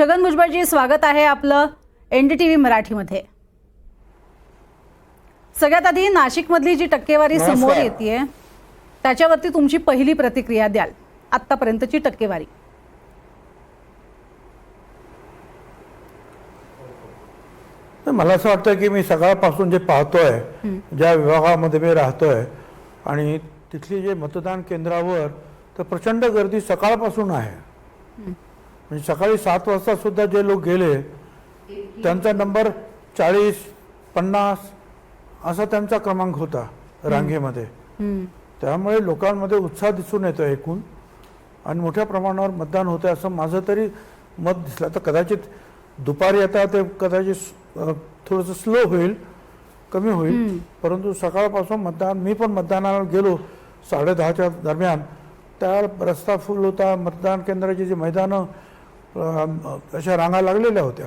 छगन भुजबळजी स्वागत आहे आपलं एन डी टी व्ही मराठीमध्ये. सगळ्यात आधी नाशिकमधली जी टक्केवारी. समोर येते त्याच्यावरती तुमची पहिली प्रतिक्रिया द्याल आत्तापर्यंतची टक्केवारी. मला असं वाटतं की मी सकाळपासून जे पाहतोय ज्या विभागामध्ये मी राहतोय आणि तिथली जे मतदान केंद्रावर तर प्रचंड गर्दी सकाळपासून आहे. म्हणजे सकाळी सात वाजता सुद्धा जे लोक गेले त्यांचा नंबर चाळीस पन्नास असा त्यांचा क्रमांक होता रांगेमध्ये. त्यामुळे लोकांमध्ये उत्साह दिसून येतो एकूण. आणि मोठ्या प्रमाणावर मतदान होतं असं माझं तरी मत दिसलं. तर कदाचित दुपारी आता ते कदाचित थोडंसं स्लो होईल कमी होईल. परंतु सकाळपासून मतदान मी पण मतदानाला गेलो साडे दहाच्या दरम्यान. त्या रस्ता फुल होता. मतदान केंद्राची जी मैदानं अशा रांगा लागलेल्या होत्या.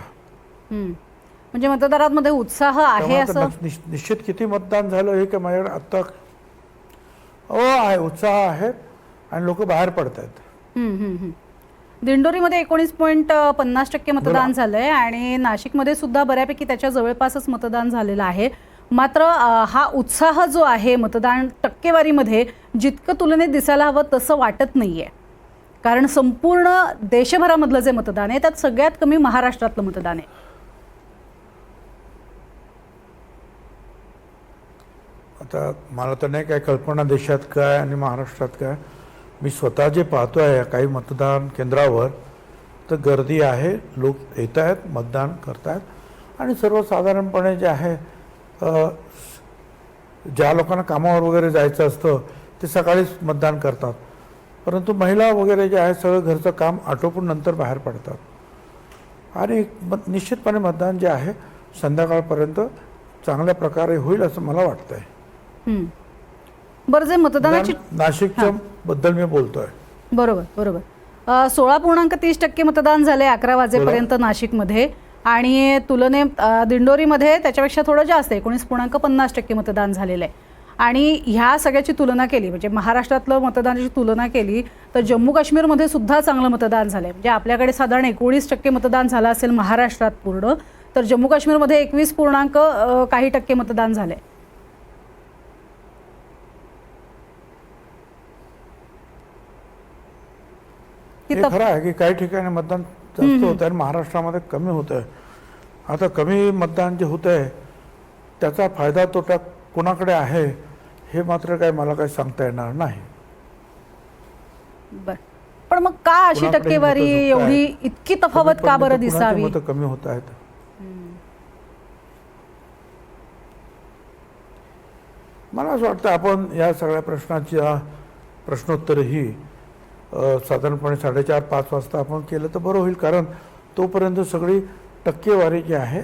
म्हणजे मतदारांमध्ये उत्साह आहे असं निश्चित किती मतदान झालं हे काय माझ्याकडे आत्ता हो आहे उत्साह आहे आणि लोक बाहेर पडत आहेत. दिंडोरीमध्ये एकोणीस पॉईंट पन्नास टक्के मतदान. झालंय आणि नाशिकमध्ये सुद्धा बऱ्यापैकी त्याच्या जवळपासच मतदान झालेलं आहे मात्र अ, हा उत्साह जो आहे मतदान टक्केवारीमध्ये जितकं तुलनेत दिसायला हवं तसं वाटत नाहीये कारण संपूर्ण देशभरामधलं जे मतदान आहे त्यात सगळ्यात कमी महाराष्ट्रातलं मतदान आहे. आता मला तर नाही काय कल्पना देशात काय आणि महाराष्ट्रात काय. मी स्वतः जे पाहतो आहे काही मतदान केंद्रावर तर गर्दी आहे लोक येत आहेत मतदान करतायत. आणि सर्वसाधारणपणे जे आहे ज्या लोकांना कामावर वगैरे जायचं असतं ते सकाळीच मतदान करतात. परंतु महिला वगैरे जे आहे सगळं घरचं काम आटोपून नंतर बाहेर पडतात. आणि मत निश्चितपणे मतदान जे आहे संध्याकाळपर्यंत चांगल्या प्रकारे होईल असं मला वाटतंय. बरं जे मतदानाची नाशिकच्या बद्दल मी बोलतोय. बरोबर बरोबर. सोळा पूर्णांक तीस टक्के मतदान झाले अकरा वाजेपर्यंत नाशिकमध्ये. आणि तुलनेत अ, दिंडोरीमध्ये त्याच्यापेक्षा थोडं जास्त एकोणीस पूर्णांक पन्नास टक्के मतदान झालेलं आहे. आणि ह्या सगळ्याची तुलना केली म्हणजे महाराष्ट्रातलं मतदानाची तुलना केली तर जम्मू काश्मीरमध्ये सुद्धा चांगलं मतदान झालंय. म्हणजे आपल्याकडे साधारण एकोणीस टक्के मतदान झालं असेल महाराष्ट्रात पूर्ण तर जम्मू काश्मीरमध्ये एकवीस पूर्णांक काही टक्के मतदान झालंय. ही हे तफ- खरं आहे की काही ठिकाणी मतदान जास्त होत आहे आणि महाराष्ट्रामध्ये कमी होत आहे आता कमी मतदान जे होत आहे त्याचा फायदा तोटा कोणाकडे आहे? हे मात्र काही मला काही सांगता येणार नाही. बर. पण मग का अशी कुणाकडे टक्केवारी मतं झुकतायत? एवढी इतकी तफावत का बरं कुणाची दिसावी? मतं कमी होत आहेत. मला असं वाटतं आपण या सगळ्या प्रश्नाच्या प्रश्नोत्तर ही अ, साधारणपणे साडेचार पाच वाजता आपण केलं तर बरं होईल. कारण तोपर्यंत सगळी टक्केवारी जी आहे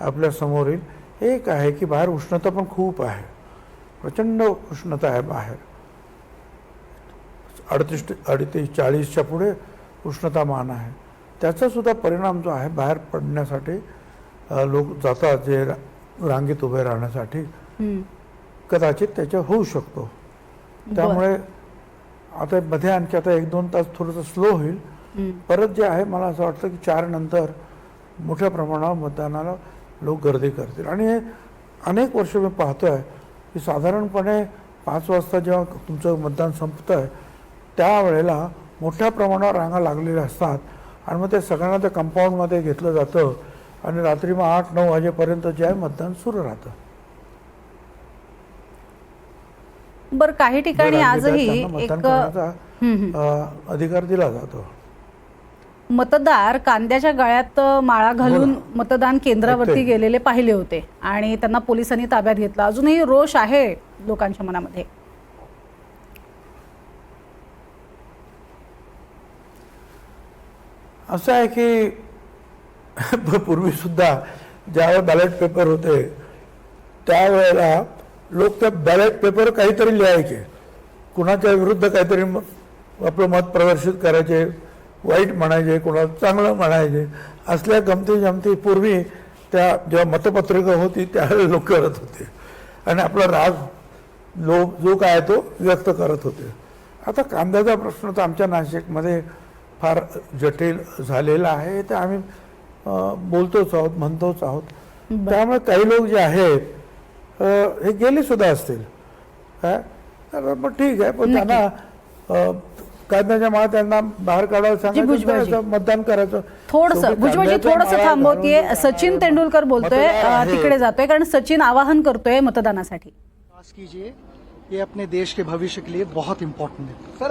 आपल्यासमोर येईल एक आहे की बाहेर उष्णता पण खूप आहे. प्रचंड उष्णता आहे बाहेर. अडतीस अडतीस चाळीसच्या पुढे उष्णतामान आहे. त्याचा सुद्धा परिणाम जो आहे बाहेर पडण्यासाठी लोक जातात जे रांगेत उभे राहण्यासाठी. कदाचित त्याच्या होऊ शकतो. त्यामुळे आता मध्ये आणखी आता एक दोन तास थोडंसं स्लो होईल. परत जे आहे मला असं वाटतं की चार नंतर मोठ्या प्रमाणावर मतदानाला लोक गर्दी करतील. आणि अनेक वर्ष मी पाहतोय की साधारणपणे पाच वाजता जेव्हा तुमचं मतदान संपतं आहे त्यावेळेला मोठ्या प्रमाणावर रांगा लागलेल्या असतात आणि मग ते सगळ्यांना त्या कंपाऊंडमध्ये घेतलं जातं आणि रात्री मग आठ नऊ वाजेपर्यंत जे आहे मतदान सुरू राहतं. बरं काही ठिकाणी आजही एक अधिकार दिला जातो. मतदार कांद्याच्या गळ्यात माळा घालून हो मतदान केंद्रावरती. गेलेले पाहिले होते. आणि त्यांना पोलिसांनी ताब्यात घेतलं. अजूनही रोष आहे लोकांच्या मनामध्ये. असं आहे की पूर्वी सुद्धा ज्यावेळेला बॅलेट पेपर होते त्यावेळेला लोक त्या बॅलेट पेपर काहीतरी लिहायचे. कुणाच्या विरुद्ध काहीतरी आपलं मत प्रदर्शित करायचे. वाईट म्हणायचे कुणाला चांगलं म्हणायचे असल्या गमती जमती पूर्वी त्या जेव्हा मतपत्रिका होती त्यावेळेला लोक करत होते. आणि आपला राग लोक जो काय तो व्यक्त करत होते. आता कांद्याचा प्रश्न तर आमच्या नाशिकमध्ये फार जटिल झालेलं आहे ते आम्ही बोलतोच आहोत म्हणतोच आहोत. त्यामुळे काही लोक जे आहेत हे गेले सुद्धा असतील. काय तर मग ठीक आहे पण त्यांना कांद्याच्या माळा त्यांना बाहेर सांगायचं. जायचं, मतदान करायचं. थोडस भुजबळजी थोडस थांबवतीये. सचिन तेंडुलकर बोलतोय आहे. तिकडे जातोय कारण सचिन आवाहन करतोय मतदानासाठी. कीजिए ये अपने देश के भविष्य के लिए बहुत इम्पोर्टेंट है. तर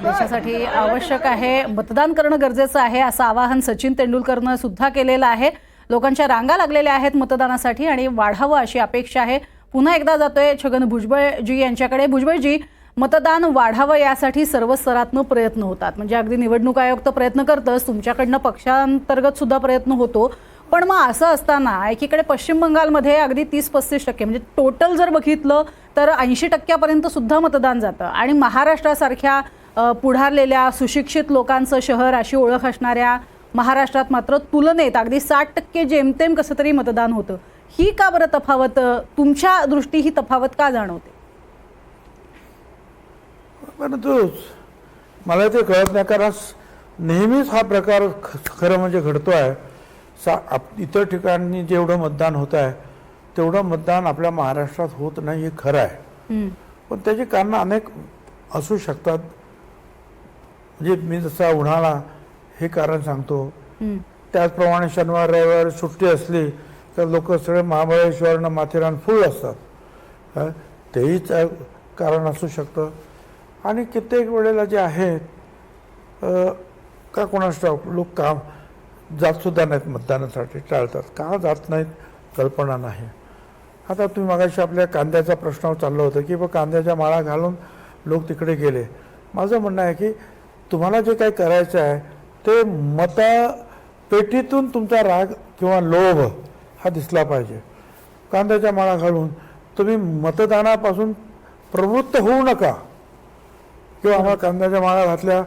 देशासाठी आवश्यक आहे मतदान करणं गरजेचं आहे असं आवाहन सचिन तेंडुलकरनं सुद्धा केलेलं आहे. लोकांच्या रांगा लागलेल्या आहेत मतदानासाठी आणि वाढावं अशी अपेक्षा आहे. पुन्हा एकदा जातोय छगन भुजबळजी यांच्याकडे. भुजबळजी मतदान वाढावं यासाठी सर्व स्तरातनं प्रयत्न होतात. म्हणजे अगदी निवडणूक आयोग तर प्रयत्न करतंच तुमच्याकडनं पक्षांतर्गत सुद्धा प्रयत्न होतो. पण मग असं असताना एकीकडे पश्चिम बंगालमध्ये अगदी तीस पस्तीस टक्के म्हणजे टोटल जर बघितलं तर ऐंशी टक्क्यापर्यंत सुद्धा मतदान जातं. आणि महाराष्ट्रासारख्या पुढारलेल्या सुशिक्षित लोकांचं शहर अशी ओळख असणाऱ्या महाराष्ट्रात मात्र तुलनेत अगदी साठ टक्के जेमतेम कसं तरी मतदान होतं. ही का बरं तफावत? तुमच्या दृष्टी ही तफावत का जाणवते? परंतु मला ते कळत नाही कारण नेहमीच हा प्रकार खरं म्हणजे घडतो आहे सा आप इतर ठिकाणी जेवढं मतदान होत आहे तेवढं मतदान आपल्या महाराष्ट्रात होत नाही हे खरं आहे. पण त्याची कारणं अनेक असू शकतात. म्हणजे मी जसा उन्हाळा हे कारण सांगतो. त्याचप्रमाणे शनिवार रविवार सुट्टी असली तर लोक सगळे महाबळेश्वरनं माथेरान फुल असतात. तेही कारण असू शकतं. आणि कित्येक वेळेला जे आहेत का कोणास लोक काम जातसुद्धा नाहीत मतदानासाठी टाळतात. का जात नाहीत? कल्पना नाही. आता तुम्ही मागाशी आपल्या कांद्याचा प्रश्न चाललं होतं की बा कांद्याच्या माळा घालून लोक तिकडे गेले. माझं म्हणणं आहे की तुम्हाला जे काही करायचं आहे ते मतपेटीतून तुमचा राग किंवा लोभ हा दिसला पाहिजे. कांद्याच्या माळा घालून तुम्ही मतदानापासून प्रवृत्त होऊ नका. किंवा आम्हाला कांद्याच्या माळा घातल्या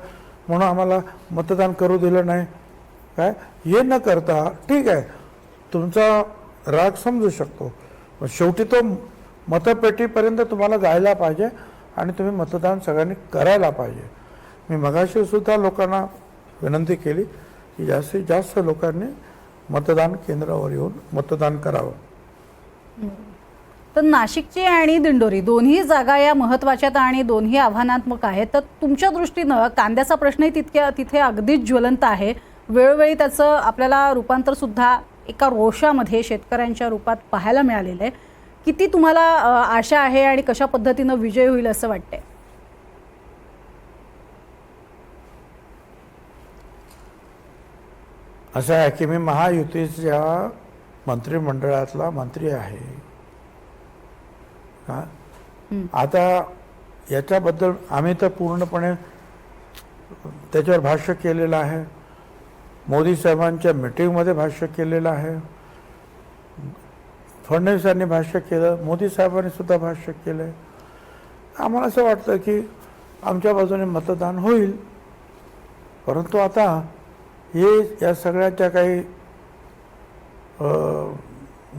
म्हणून आम्हाला मतदान करू दिलं नाही. काय? हे न करता ठीक आहे तुमचा राग समजू शकतो. पण शेवटी तो मतपेटीपर्यंत तुम्हाला जायला पाहिजे आणि तुम्ही मतदान सगळ्यांनी करायला पाहिजे. मी मगाशीसुद्धा लोकांना विनंती केली की जास्तीत जास्त लोकांनी मतदान केंद्रावर येऊन मतदान करावं. तर नाशिकची आणि दिंडोरी दोन्ही जागा या महत्त्वाच्या आणि दोन्ही आव्हानात्मक आहेत. तर तुमच्या दृष्टीनं कांद्याचा प्रश्नही तितक्या तिथे अगदीच ज्वलंत आहे. वेळोवेळी त्याचं आपल्याला रूपांतर सुद्धा एका रोषामध्ये शेतकऱ्यांच्या रूपात पाहायला मिळालेलं आहे. किती तुम्हाला आशा आहे आणि कशा पद्धतीनं विजय होईल असं वाटतंय? असं आहे की मी महायुतीच्या मंत्रिमंडळातला मंत्री आहे. हा? आता याच्याबद्दल आम्ही तर पूर्णपणे त्याच्यावर भाष्य केलेलं आहे. मोदी साहेबांच्या मिटिंगमध्ये भाष्य केलेलं आहे. फडणवीसांनी भाष्य केलं मोदी साहेबांनी सुद्धा भाष्य केलं आहे आम्हाला असं वाटतं की आमच्या बाजूने मतदान होईल. परंतु आता हे या सगळ्याच्या काही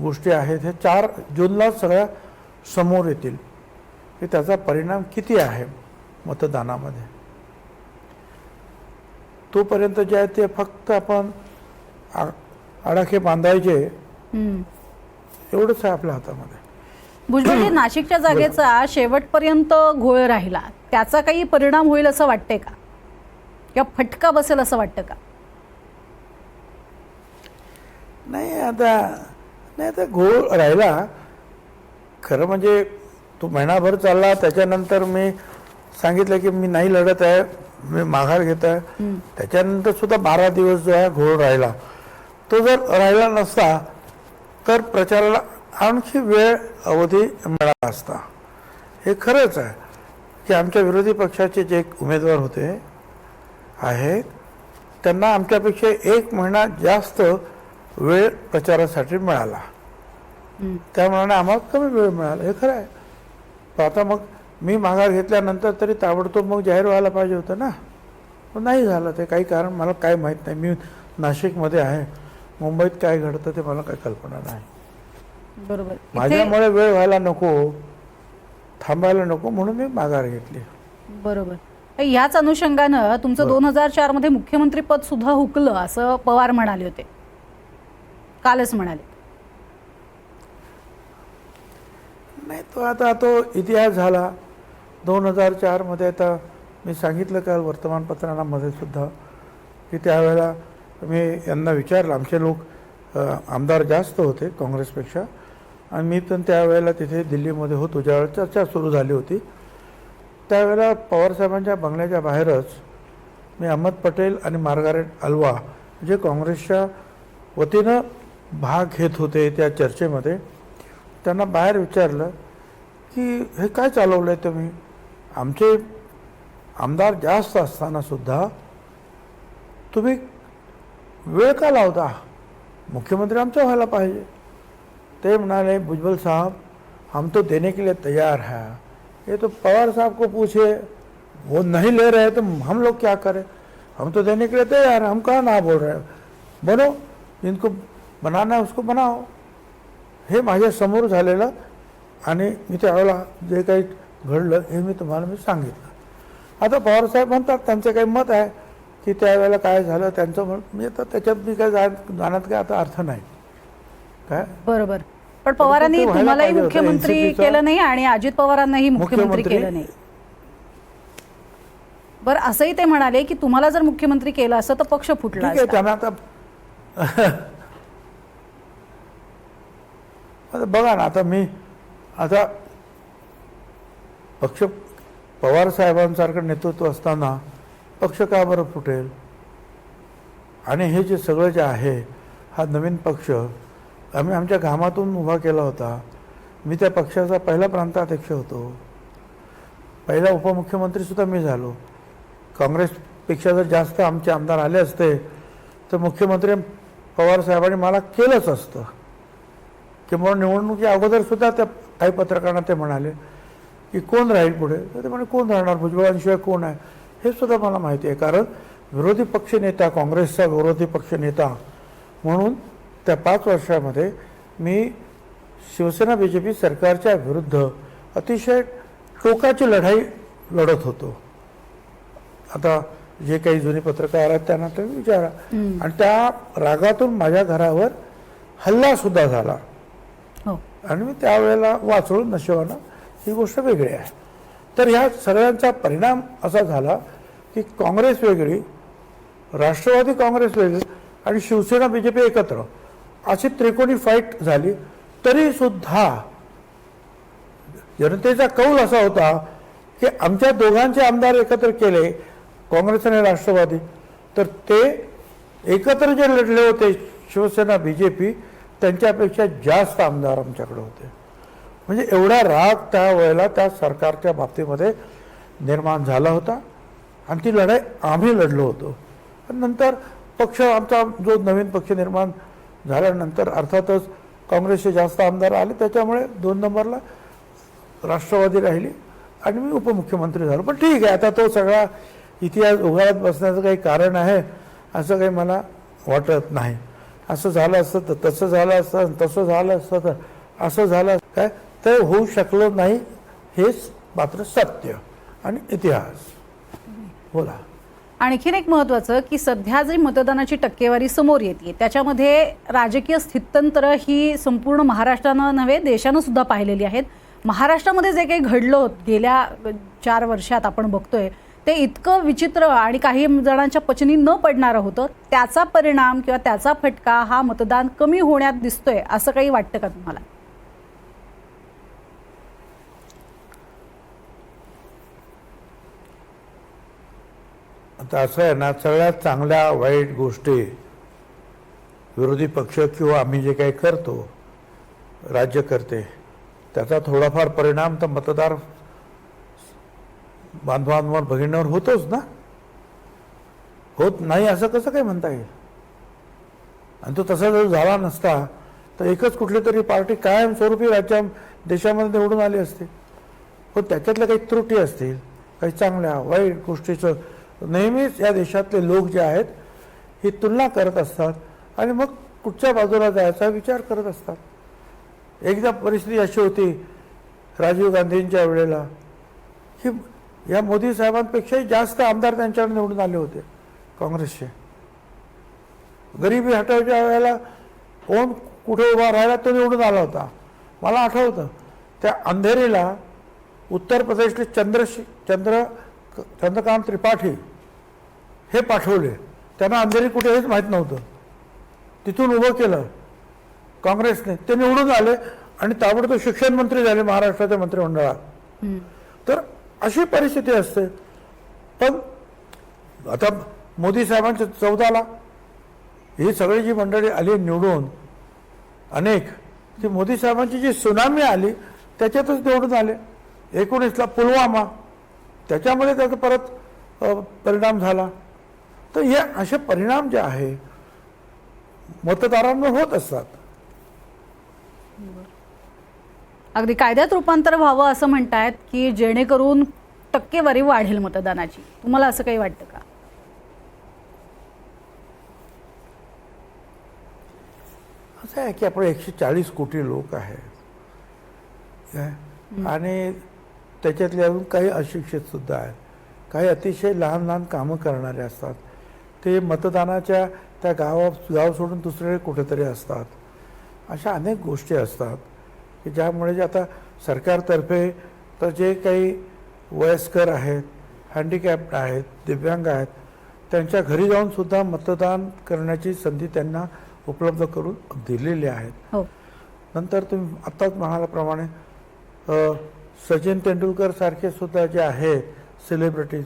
गोष्टी आहेत. हे चार जूनला सगळ्या समोर येतील. की त्याचा परिणाम किती आहे मतदानामध्ये? तोपर्यंत जे आहे ते फक्त आपण आडाखे बांधायचे. एवढंच आहे आपल्या हातामध्ये. भुजबळजी नाशिकच्या जागेचा शेवटपर्यंत घोळ राहिला. त्याचा काही परिणाम होईल असं वाटतंय का? किंवा फटका बसेल असं वाटतं का? नाही आता नाही आता घोळ राहिला. खरं म्हणजे तो महिनाभर चालला. त्याच्यानंतर मी सांगितलं की मी नाही लढत आहे. मी माघार घेत आहे. त्याच्यानंतर सुद्धा बारा दिवस जो आहे घोळ राहिला. तो जर राहिला नसता तर प्रचाराला आणखी वेळ अवधी मिळाला असता. हे खरंच आहे की आमच्या विरोधी पक्षाचे जे उमेदवार होते आहेत त्यांना आमच्यापेक्षा एक महिना जास्त वेळ प्रचारासाठी मिळाला. त्यामुळे आम्हाला कमी वेळ मिळाला. हे खरं आहे. पण आता मग मी माघार घेतल्यानंतर तरी ताबडतोब मग जाहीर व्हायला पाहिजे होतं ना. पण नाही झालं ते काही कारण मला काय माहीत नाही. मी नाशिकमध्ये आहे. मुंबईत काय घडतं ते मला काही कल्पना नाही. बरोबर. माझ्यामुळे वेळ व्हायला नको. थांबायला नको म्हणून मी माघार घेतली. बरोबर. ह्याच अनुषंगानं तुमचं. दोन हजार चारमध्ये मुख्यमंत्री पद सुद्धा हुकलं असं पवार म्हणाले होते. कालच म्हणाले. नाही तो आता तो इतिहास झाला. दोन हजार चारमध्ये आता मी सांगितलं काल वर्तमानपत्रांमध्ये सुद्धा की त्यावेळेला मी यांना विचारलं. आमचे लोक आमदार जास्त होते काँग्रेसपेक्षा. आणि मी पण त्यावेळेला तिथे दिल्लीमध्ये होतो ज्यावेळेला चर्चा सुरू झाली होती. त्यावेळेला पवारसाहेबांच्या बंगल्याच्या बाहेरच मी अहमद पटेल आणि मार्गारेट अल्वा जे काँग्रेसच्या वतीनं भाग घेत होते त्या चर्चेमध्ये. त्यांना बाहेर विचारलं की हे काय चालवलं आहे तुम्ही? आमचे आमदार जास्त असताना सुद्धा तुम्ही वेळ का लावता? मुख्यमंत्री आमचा व्हायला पाहिजे. ते म्हणाले भुजबल साहब हम तो देने के लिए तैयार है. ये तो पवार साहब को पूछे वो नहीं ले रहे तो हम लोग क्या करें? हम तो देने के लिए तैयार हैं हम कहाँ ना बोल रहे हैं? बनो जिनको बनाना है उसको बनाओ। हे माझ्यासमोर झालेलं आणि मी त्यावेळेला जे काही घडलं हे मी तुम्हाला मी सांगितलं. आता पवारसाहेब म्हणतात त्यांचं काही मत आहे की त्यावेळेला काय झालं त्यांचं म्हण मी आता त्याच्यात मी काय जाण्यात काय आता अर्थ नाही. काय? बरोबर. पण पवारांनी तुम्हालाही. मुख्यमंत्री केलं नाही आणि अजित पवारांनाही मुख्यमंत्री केलं नाही. बरं असंही ते म्हणाले की तुम्हाला जर मुख्यमंत्री केलं असतं तर पक्ष ठीक फुटला. त्यांना आता आता बघा ना आता मी आता पक्ष पवार साहेबांसारखं नेतृत्व असताना पक्ष का बरं फुटेल? आणि हे जे सगळं जे आहे हा नवीन पक्ष आम्ही आमच्या घामातून उभा केला होता. मी त्या पक्षाचा पहिला प्रांताध्यक्ष होतो. पहिला उपमुख्यमंत्रीसुद्धा मी झालो. काँग्रेसपेक्षा जर जास्त आमचे आमदार आले असते तर मुख्यमंत्री पवार साहेबांनी मला केलंच असतं. किंवा निवडणुकी अगोदर सुद्धा त्या काही पत्रकारांना ते म्हणाले की कोण राहील पुढे? तर ते म्हणे कोण राहणार? भुजबळांशिवाय कोण आहे? हे सुद्धा मला माहिती आहे. कारण विरोधी पक्षनेता काँग्रेसचा विरोधी पक्षनेता म्हणून त्या पाच वर्षामध्ये मी शिवसेना बी जे पी सरकारच्या विरुद्ध अतिशय टोकाची लढाई लढत होतो. आता जे काही जुनी पत्रकार आहेत त्यांना तुम्ही विचारा. आणि त्या रागातून माझ्या घरावर हल्ला सुद्धा झाला. हो. आणि मी त्यावेळेला वाचळून नशिबानं. ही गोष्ट वेगळी आहे. तर ह्या सगळ्यांचा परिणाम असा झाला की काँग्रेस वेगळी राष्ट्रवादी काँग्रेस वेगळी आणि शिवसेना बी जे पी एकत्र. अशी त्रिकोणी फाईट झाली. तरीसुद्धा जनतेचा कौल असा होता की आमच्या दोघांचे आमदार एकत्र केले काँग्रेस आणि राष्ट्रवादी. तर ते एकत्र जे लढले होते शिवसेना बी जे पी त्यांच्यापेक्षा जास्त आमदार आमच्याकडे होते. म्हणजे एवढा राग त्या वेळेला त्या सरकारच्या बाबतीमध्ये निर्माण झाला होता. आणि ती लढाई आम्ही लढलो होतो. पण नंतर पक्ष आमचा जो नवीन पक्ष निर्माण झाल्यानंतर अर्थातच काँग्रेसचे जास्त आमदार आले. त्याच्यामुळे दोन नंबरला राष्ट्रवादी राहिली आणि मी उपमुख्यमंत्री झालो. पण ठीक आहे आता तो सगळा इतिहास उघडत बसण्याचं काही कारण आहे असं काही मला वाटत नाही. असं झालं असतं तर तसं झालं असतं तसं झालं असतं तर असं झालं काय? तर होऊ शकलं नाही हेच मात्र सत्य आणि इतिहास. बोला. आणखीन एक महत्वाचं की सध्या जी मतदानाची टक्केवारी समोर येते त्याच्यामध्ये राजकीय स्थित्यंतर ही संपूर्ण महाराष्ट्रानं नव्हे देशानं सुद्धा पाहिलेली आहेत. महाराष्ट्रामध्ये जे काही घडलं गेल्या चार वर्षात आपण बघतोय ते इतकं विचित्र आणि काही जणांच्या पचनी न पडणारं होतं त्याचा परिणाम किंवा त्याचा फटका हा मतदान कमी होण्यात दिसतोय असं काही वाटतं का तुम्हाला? आता असं आहे ना सगळ्यात चांगल्या वाईट गोष्टी विरोधी पक्ष किंवा आम्ही जे काही करतो राज्यकर्ते त्याचा थोडाफार परिणाम तर मतदार बांधवांवर भगिनीवर होतोच ना? होत नाही असं कसं काय म्हणता येईल? आणि तो तसा जर झाला नसता तर एकच कुठली तरी पार्टी कायमस्वरूपी राज्या देशामध्ये निवडून आली असते. पण त्याच्यातल्या काही त्रुटी असतील काही चांगल्या वाईट गोष्टीचं नेहमीच या देशातले लोक जे आहेत ही तुलना करत असतात आणि मग कुठच्या बाजूला जायचा विचार करत असतात. एकदा परिस्थिती अशी होती राजीव गांधींच्या वेळेला की या मोदी साहेबांपेक्षाही जास्त आमदार त्यांच्याकडे निवडून आले होते काँग्रेसचे. गरिबी हटवच्या वेळेला कोण कुठे उभा राहिला तो निवडून आला होता. मला आठवतं त्या अंधेरीला उत्तर प्रदेशचे चंद्र चंद्र चंद्रकांत त्रिपाठी हे पाठवले. त्यांना अंधेरी कुठे हेच माहीत नव्हतं. तिथून उभं केलं काँग्रेसने. ते निवडून आले आणि ताबडतोब शिक्षण मंत्री झाले महाराष्ट्राच्या मंत्रिमंडळात. तर अशी परिस्थिती असते. पण आता मोदी साहेबांच्या चौदाला ही सगळी जी मंडळी आली निवडून अनेक ती मोदी साहेबांची जी सुनामी आली त्याच्यातच निवडून आले. एकोणीसला पुलवामा त्याच्यामध्ये त्याचा परत परिणाम झाला. तर हे असे परिणाम जे आहे मतदारांवर होत असतात. अगदी कायद्यात रूपांतर व्हावं असं म्हणतायत की जेणेकरून टक्केवारी वाढेल मतदानाची. तुम्हाला असं काही वाटतं का? असं आहे की आपण एकशे चाळीस कोटी लोक आहेत? आणि त्याच्यातले अजून काही अशिक्षित सुद्धा आहेत. काही अतिशय लहान लहान कामं करणारे असतात. ते मतदानाच्या त्या गावा गाव सोडून दुसरीकडे कुठेतरी असतात. अशा अनेक गोष्टी असतात. की ज्यामुळे जे आता सरकारतर्फे तर जे काही वयस्कर आहेत हँडिकॅप्ड आहेत दिव्यांग आहेत त्यांच्या घरी जाऊन सुद्धा मतदान करण्याची संधी त्यांना उपलब्ध करून दिलेली आहेत. हो. नंतर तुम्ही आत्ताच म्हणाल्याप्रमाणे सचिन तेंडुलकर सारखे सुद्धा जे आहेत सेलिब्रिटीज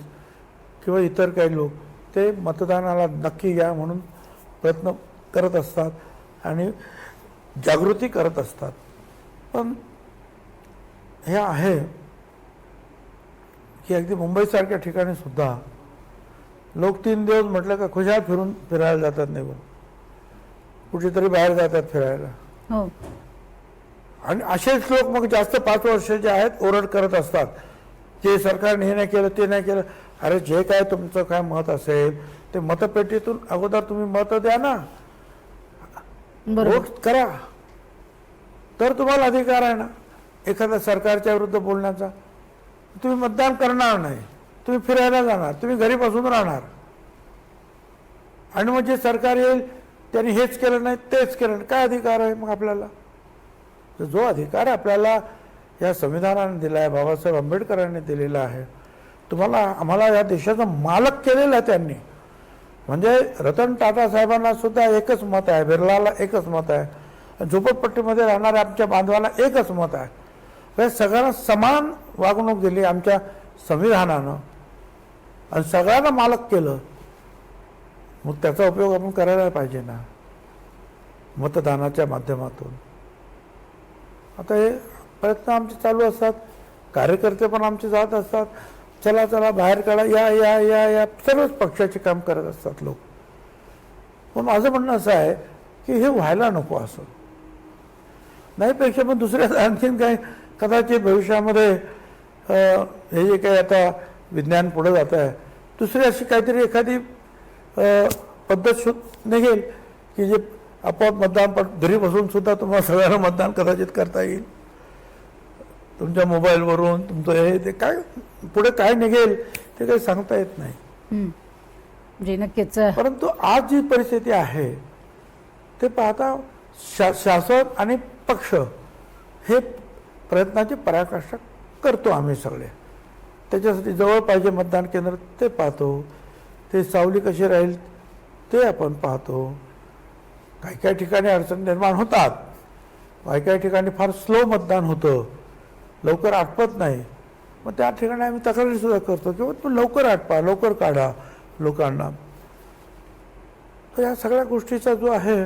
किंवा इतर काही लोक ते मतदानाला नक्की या म्हणून प्रयत्न करत असतात आणि जागृती करत असतात. पण हे आहे की अगदी मुंबईसारख्या ठिकाणी सुद्धा लोक तीन दिवस म्हटलं का खुशाल फिरून फिरायला जातात निघून. कुठेतरी बाहेर जातात फिरायला. हो. आणि असेच लोक मग जास्त पाच वर्ष जे आहेत ओरड करत असतात. की सरकारने हे नाही केलं ते नाही केलं. अरे जे काय तुमचं काय मत असेल ते मतपेटीतून अगोदर तुम्ही मत द्या ना. वोट करा. तर तुम्हाला अधिकार आहे ना? एखाद्या सरकारच्या विरुद्ध बोलण्याचा? तुम्ही मतदान करणार नाही. तुम्ही फिरायला जाणार. तुम्ही घरी बसून राहणार. आणि मग जे सरकार येईल त्यांनी हेच केलं नाही तेच केलं नाही. काय अधिकार आहे मग आपल्याला? तर जो अधिकार आपल्याला या संविधानाने दिला आहे बाबासाहेब आंबेडकरांनी दिलेला आहे तुम्हाला आम्हाला या देशाचा मालक केलेला आहे त्यांनी. म्हणजे रतन टाटा साहेबांना सुद्धा एकच मत आहे बिर्लाला एकच मत आहे. झोपडपट्टीमध्ये राहणाऱ्या आमच्या बांधवाला एकच मत आहे. म्हणजे सगळ्यांना समान वागणूक दिली आमच्या संविधानानं. आणि सगळ्यांना मालक केलं. मग त्याचा उपयोग आपण करायला पाहिजे ना. मतदानाच्या माध्यमातून. आता हे प्रयत्न आमचे चालू असतात. कार्यकर्ते पण आमचे जात असतात. चला चला बाहेर काढा. या या या या. सर्वच पक्षाचे काम करत असतात लोक. पण माझं म्हणणं असं आहे की हे व्हायला नको असं. नाहीपेक्षा पण दुसऱ्या आणखीन काही कदाचित भविष्यामध्ये हे जे काही आता विज्ञान पुढे जात आहे दुसरी अशी काहीतरी एखादी पद्धत शोध निघेल की जे आपोआप मतदान घरी बसून सुद्धा तुम्हाला सगळ्यांना मतदान कदाचित करता येईल तुमच्या मोबाईलवरून तुमचं हे ते काय पुढे काय निघेल ते काही सांगता येत नाही हम्म. जे नक्कीच परंतु आज जी परिस्थिती आहे ते पाहता शा शासन आणि पक्ष हे प्रयत्नाची पराकाष्ठा करतो आम्ही सगळे. त्याच्यासाठी जवळ पाहिजे मतदान केंद्र ते पाहतो. ते सावली कशी राहील ते आपण पाहतो. काही काही ठिकाणी अडचण निर्माण होतात. काही काही ठिकाणी फार स्लो मतदान होतं. लवकर आटपत नाही. मग त्या ठिकाणी आम्ही तक्रारी सुद्धा करतो किंवा तू लवकर आटपा लवकर काढा लोकांना. तर या सगळ्या गोष्टीचा जो आहे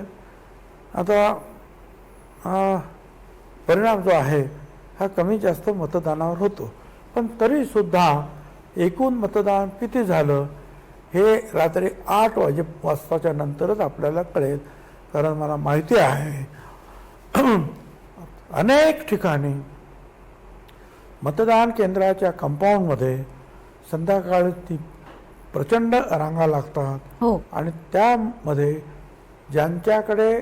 आता हा परिणाम जो आहे हा कमी जास्त मतदानावर होतो. पण तरीसुद्धा एकूण मतदान किती झालं हे रात्री आठ वाजे वाजताच्या नंतरच आपल्याला कळेल. कारण मला माहिती आहे अनेक ठिकाणी मतदान केंद्राच्या कंपाऊंडमध्ये संध्याकाळी प्रचंड रांगा लागतात. हो. आणि त्यामध्ये ज्यांच्याकडे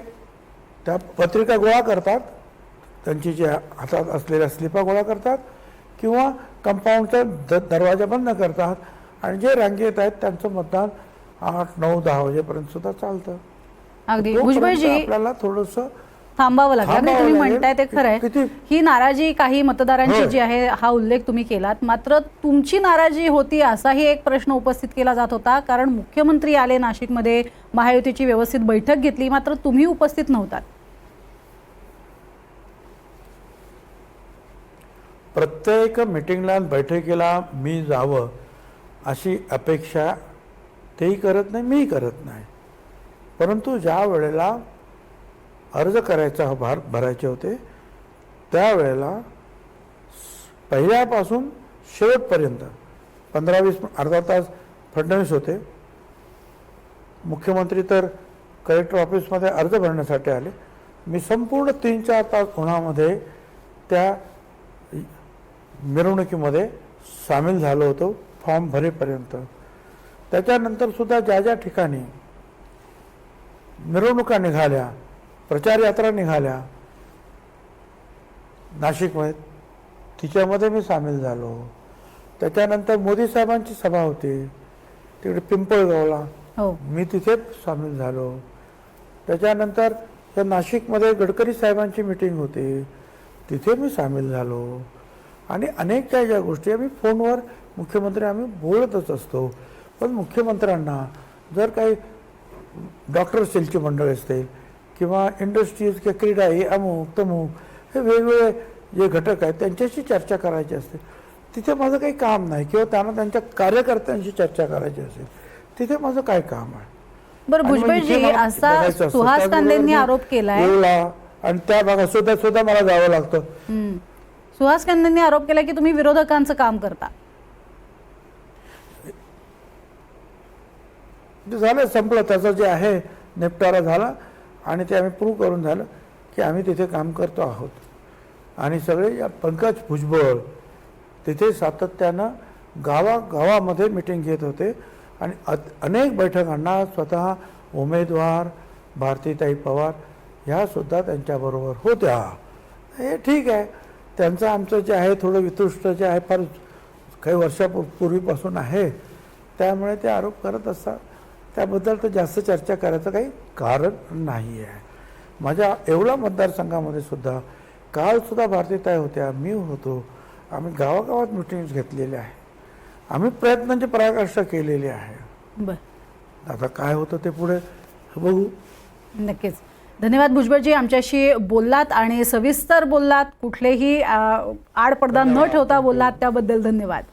त्या पत्रिका गोळा करतात त्यांची जे हातात असलेल्या स्लिपा गोळा करतात किंवा कंपाऊंडचा द दरवाजा बंद करतात आणि जे रांगेत आहेत त्यांचं मतदान आठ नऊ दहा वाजेपर्यंत सुद्धा चालतं. आपल्याला थोडंसं थांबावं लागेल. थांबावं तुम्ही. म्हणताय ते खरं आहे ही नाराजी काही मतदारांची. जी आहे हा उल्लेख तुम्ही केलात. मात्र तुमची नाराजी होती असाही एक प्रश्न उपस्थित केला जात होता. कारण मुख्यमंत्री आले नाशिकमध्ये महायुतीची व्यवस्थित बैठक घेतली मात्र तुम्ही उपस्थित नव्हतात. प्रत्येक मिटिंगला बैठकीला मी जावं अशी अपेक्षा तेही करत नाही मीही करत नाही. परंतु ज्या वेळेला अर्ज करायचा भार भरायचे होते. त्यावेळेला पहिल्यापासून शेवटपर्यंत पंधरा वीस अर्धा तास फडणवीस होते. मुख्यमंत्री तर कलेक्टर ऑफिसमध्ये अर्ज भरण्यासाठी आले. मी संपूर्ण तीन चार तास उन्हामध्ये त्या मिरवणुकीमध्ये सामील झालो होतो फॉर्म भरेपर्यंत. त्याच्यानंतर सुद्धा ज्या ज्या ठिकाणी मिरवणुका निघाल्या प्रचार यात्रा निघाल्या. नाशिकमध्ये तिच्यामध्ये मी सामील झालो. त्याच्यानंतर मोदी साहेबांची सभा होती. तिकडे पिंपळगावला हो. मी तिथे सामील झालो. त्याच्यानंतर या नाशिकमध्ये गडकरी साहेबांची मिटिंग होती. तिथे मी सामील झालो. आणि अनेक काही ज्या गोष्टी आम्ही फोनवर मुख्यमंत्री आम्ही बोलतच असतो. पण मुख्यमंत्र्यांना जर काही डॉक्टर सेलची मंडळ असतील किंवा इंडस्ट्रीज किंवा क्रीडा हे अमुक तमुक हे वेगवेगळे जे घटक आहेत त्यांच्याशी चर्चा करायची असते. तिथे माझं काही काम नाही किंवा त्यांना त्यांच्या कार्यकर्त्यांशी चर्चा करायची असेल तिथे माझं काय काम आहे? बरं भुजबळजी असा. सुहास कांदेंनी आरोप केलाय. येवला आणि त्या भागात सुद्धा सुद्धा मला जावं लागतं. सुहास कांदेंनी आरोप केला की तुम्ही विरोधकांचं काम करता. झालं संपलं. त्याचं जे आहे निपटारा झाला. आणि ते आम्ही प्रूव्ह करून झालं की आम्ही तिथे काम करतो आहोत. आणि सगळे या पंकज भुजबळ तिथे सातत्यानं गावागावामध्ये मिटिंग घेत होते. आणि अ- अनेक बैठकांना स्वतः उमेदवार भारतीताई पवार ह्यासुद्धा त्यांच्याबरोबर होत्या. हे ठीक आहे. त्यांचं आमचं जे आहे थोडं वितुष्ट जे आहे फार काही वर्षापूर्वीपासून आहे. त्यामुळे ते आरोप करत असतात. त्याबद्दल तर जास्त चर्चा करायचं काही कारण नाही आहे. माझ्या येवला मतदारसंघामध्ये सुद्धा काल सुद्धा भारतीताई होत्या मी होतो. आम्ही गावागावात मिटिंग्स घेतलेल्या आहे आम्ही प्रयत्नांची पराकाष्ठा केलेली आहे. बर. आता काय होतं ते पुढे बघू. नक्कीच. धन्यवाद भुजबळजी आमच्याशी बोललात आणि सविस्तर बोललात. कुठलेही आडपडदा न ठेवता बोललात. त्याबद्दल धन्यवाद.